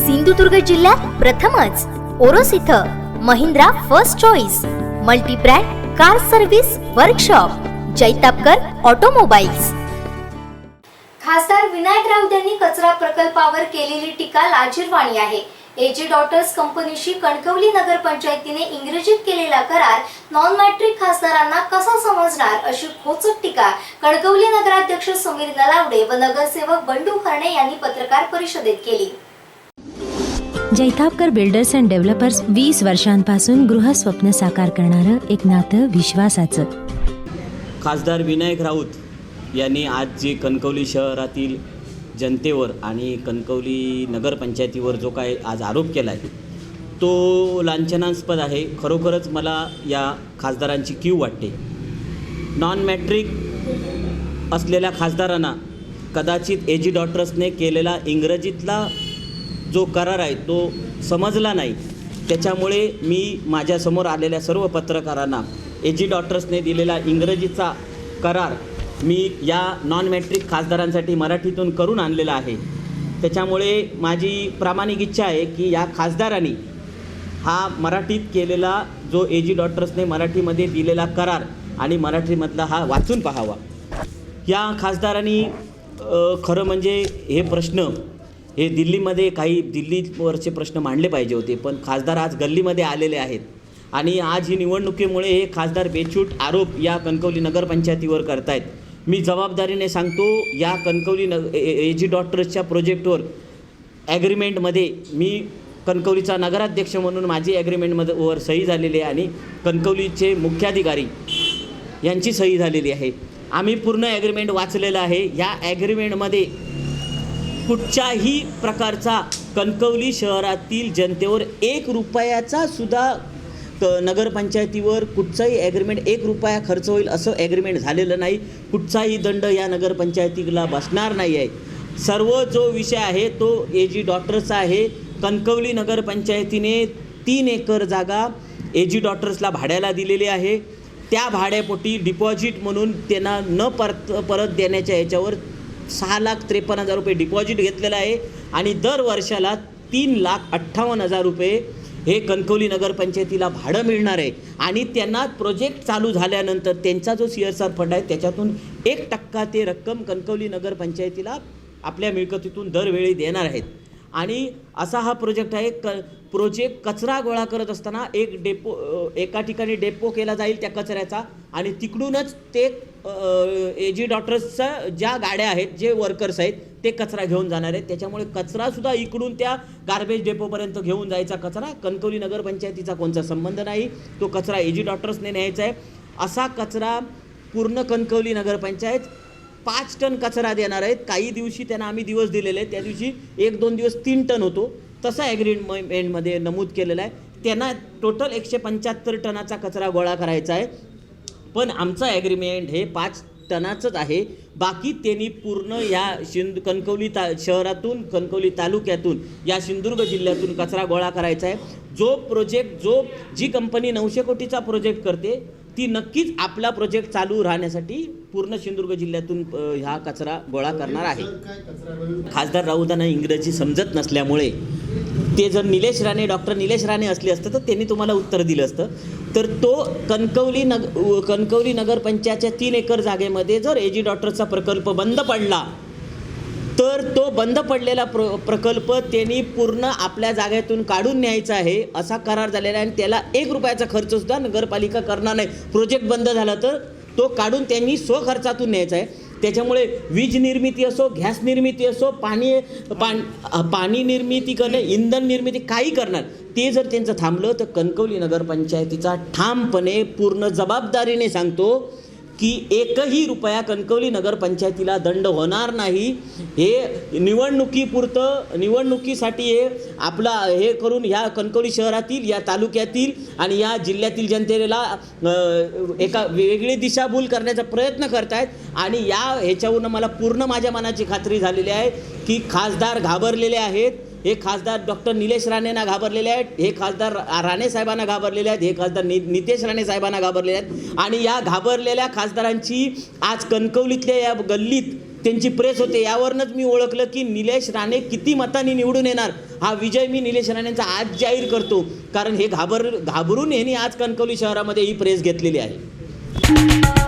सिंधुदुर्ग जिल्ह्यात प्रथमच ओरोस इथं Mahindra first choice multibrand car service workshop Jaitapkar automobiles. खासदार विनायक राऊत यांनी कचरा प्रकल्पावर केलेली टीका लाजीरवाणी आहे. एजी डॉटर्स कंपनीशी कणकवली नगरपंचायतीने इंग्रजीत केलेला करार नॉन मॅट्रिक खासदारांना कसा समजणार अशी खोचक टीका कणकवली नगराध्यक्ष समीर नलावडे व नगरसेवक बंडू खर्णे यांनी पत्रकार परिषदेत केली. जैतापकर बिल्डर्स अँड डेव्हलपर्स वीस वर्षांपासून गृहस्वप्न साकार करणारं एक नातं विश्वासाचं. खासदार विनायक राऊत यांनी आज जे कणकवली शहरातील जनतेवर आणि कणकवली नगरपंचायतीवर जो काय आज आरोप केला आहे तो लांछनास्पद आहे. खरोखरच मला या खासदारांची क्यू वाटते. नॉन मॅट्रिक असलेल्या खासदारांना कदाचित एजी डॉक्टर्सने केलेला इंग्रजीतला जो करार आहे तो समजला नाही. त्याच्यामुळे मी माझ्यासमोर आलेल्या सर्व पत्रकारांना एजी डॉक्टर्सने दिलेला इंग्रजीचा करार मी या नॉन मॅट्रिक खासदारांसाठी मराठीतून करून आणलेला आहे. त्याच्यामुळे माझी प्रामाणिक इच्छा आहे की या खासदारांनी हा मराठीत केलेला जो एजी डॉक्टर्सने मराठीमध्ये दिलेला करार आणि मराठीमधला हा वाचून पाहावा. या खासदारांनी खरं म्हणजे हे प्रश्न हे दिल्लीमध्ये काही दिल्लीवरचे प्रश्न मांडले पाहिजे होते पण खासदार आज गल्लीमध्ये आलेले आहेत. आणि आज ही निवडणुकीमुळे हे खासदार बेछूट आरोप या कणकवली नगरपंचायतीवर करतायत. मी जबाबदारीने सांगतो या कणकवली न ए जी डॉक्टर्सच्या प्रोजेक्टवर ॲग्रीमेंटमध्ये मी कणकवलीचा नगराध्यक्ष म्हणून माझी ॲग्रीमेंटमध्ये वर सही झालेली आहे आणि कणकवलीचे मुख्याधिकारी यांची सही झालेली आहे. आम्ही पूर्ण ॲग्रीमेंट वाचलेलं आहे. या ॲग्रीमेंटमध्ये कुठच्याही प्रकारचा कणकवली शहरातील जनतेवर एक रुपयाचा सुद्धा क नगरपंचायतीवर कुठचाही ॲग्रीमेंट एक रुपया खर्च होईल असं ॲग्रीमेंट झालेलं नाही. कुठचाही दंड या नगरपंचायतीला बसणार नाही आहे. सर्व जो विषय आहे तो ए जी डॉक्टर्सचा आहे. कणकवली नगरपंचायतीने तीन एकर जागा ए जी डॉक्टर्सला भाड्याला दिलेली आहे. त्या भाड्यापोटी डिपॉझिट म्हणून त्यांना न परत परत देण्याच्या याच्यावर सहा लाख त्रेपन्न हजार रुपये डिपॉझिट घेतलेलं आहे. आणि दर वर्षाला तीन लाख अठ्ठावन्न हजार रुपये हे कणकवली नगरपंचायतीला भाडं मिळणार आहे. आणि त्यांना प्रोजेक्ट चालू झाल्यानंतर त्यांचा जो सी एस आर फंड आहे त्याच्यातून एक टक्का ते रक्कम कणकवली नगरपंचायतीला आपल्या मिळकतीतून दरवेळी देणार आहेत. आणि असा हा प्रोजेक्ट आहे क प्रोजेक्ट कचरा गोळा करत असताना एक डेपो एका ठिकाणी डेपो केला जाईल त्या कचऱ्याचा आणि तिकडूनच ते ए जी डॉक्टर्सच्या ज्या गाड्या आहेत जे वर्कर्स आहेत ते कचरा घेऊन जाणार आहेत. त्याच्यामुळे कचरासुद्धा इकडून त्या गार्बेज डेपोपर्यंत घेऊन जायचा कचरा. कणकवली नगरपंचायतीचा कोणता संबंध नाही तो कचरा ए जी डॉक्टर्सने न्यायचा आहे. असा कचरा पूर्ण कणकवली नगरपंचायत पाच टन कचरा देणार आहेत. काही दिवशी त्यांना आम्ही दिवस दिलेले आहेत. त्या दिवशी एक दोन दिवस तीन टन होतो. तसा ॲग्रीमेंटमध्ये नमूद केलेला आहे. त्यांना टोटल एकशे पंच्याहत्तर टनाचा कचरा गोळा करायचा आहे. पण आमचं ॲग्रीमेंट हे पाच टनाचंच आहे. बाकी त्यांनी पूर्ण या शिंद कणकवली ता शहरातून कणकवली तालुक्यातून या सिंधुदुर्ग जिल्ह्यातून कचरा गोळा करायचा आहे. जो प्रोजेक्ट जो जी कंपनी नऊशे कोटीचा प्रोजेक्ट करते ती नक्कीच आपला प्रोजेक्ट चालू राहण्यासाठी पूर्ण सिंधुदुर्ग जिल्ह्यातून अ, ह्या कचरा गोळा करणार आहे. खासदार राऊतांना इंग्रजी समजत नसल्यामुळे ते जर निलेश राणे डॉक्टर निलेश राणे असले असतं तर त्यांनी तुम्हाला उत्तर दिलं असतं. तर तो कणकवली नग कणकवली नगरपंचायतच्या तीन एकर जागेमध्ये जर एजी डॉक्टरचा प्रकल्प बंद पडला तर तो बंद पडलेला प्र प्रकल्प त्यांनी पूर्ण आपल्या जागेतून काढून न्यायचा आहे असा करार झालेला आहे आणि त्याला एक रुपयाचा खर्चसुद्धा नगरपालिका करणार नाही. प्रोजेक्ट बंद झाला तर तो काढून त्यांनी स्वखर्चातून न्यायचा आहे. त्याच्यामुळे वीज निर्मिती असो गॅस निर्मिती असो पाणी पाण पाणी निर्मिती करणे इंधन निर्मिती काही करणार ते जर त्यांचं थांबलं तर कणकवली नगरपंचायतीचा ठामपणे पूर्ण जबाबदारीने सांगतो की एकही रुपया कणकवली नगरपंचायतीला दंड होणार नाही. हे निवडणुकीपुरतं निवडणुकीसाठी हे आपला हे करून ह्या कणकवली शहरातील या तालुक्यातील आणि या जिल्ह्यातील जनतेला एका वेगळी दिशाभूल करण्याचा प्रयत्न करतायत. आणि या ह्याच्यावरून मला पूर्ण माझ्या मनाची खात्री झालेली आहे की खासदार घाबरलेले आहेत. हे खासदार डॉक्टर निलेश राणेंना घाबरलेले आहेत हे खासदार राणे साहेबांना घाबरलेले आहेत हे खासदार नि नितेश राणे साहेबांना घाबरलेले आहेत. आणि या घाबरलेल्या खासदारांची आज कणकवलीतल्या या गल्लीत त्यांची प्रेस होते. यावरनंच मी ओळखलं की निलेश राणे किती मतांनी निवडून येणार हा विजय मी निलेश राणेंचा आज जाहीर करतो. कारण हे घाबर घाबरून यांनी आज कणकवली शहरामध्ये ही प्रेस घेतलेली आहे.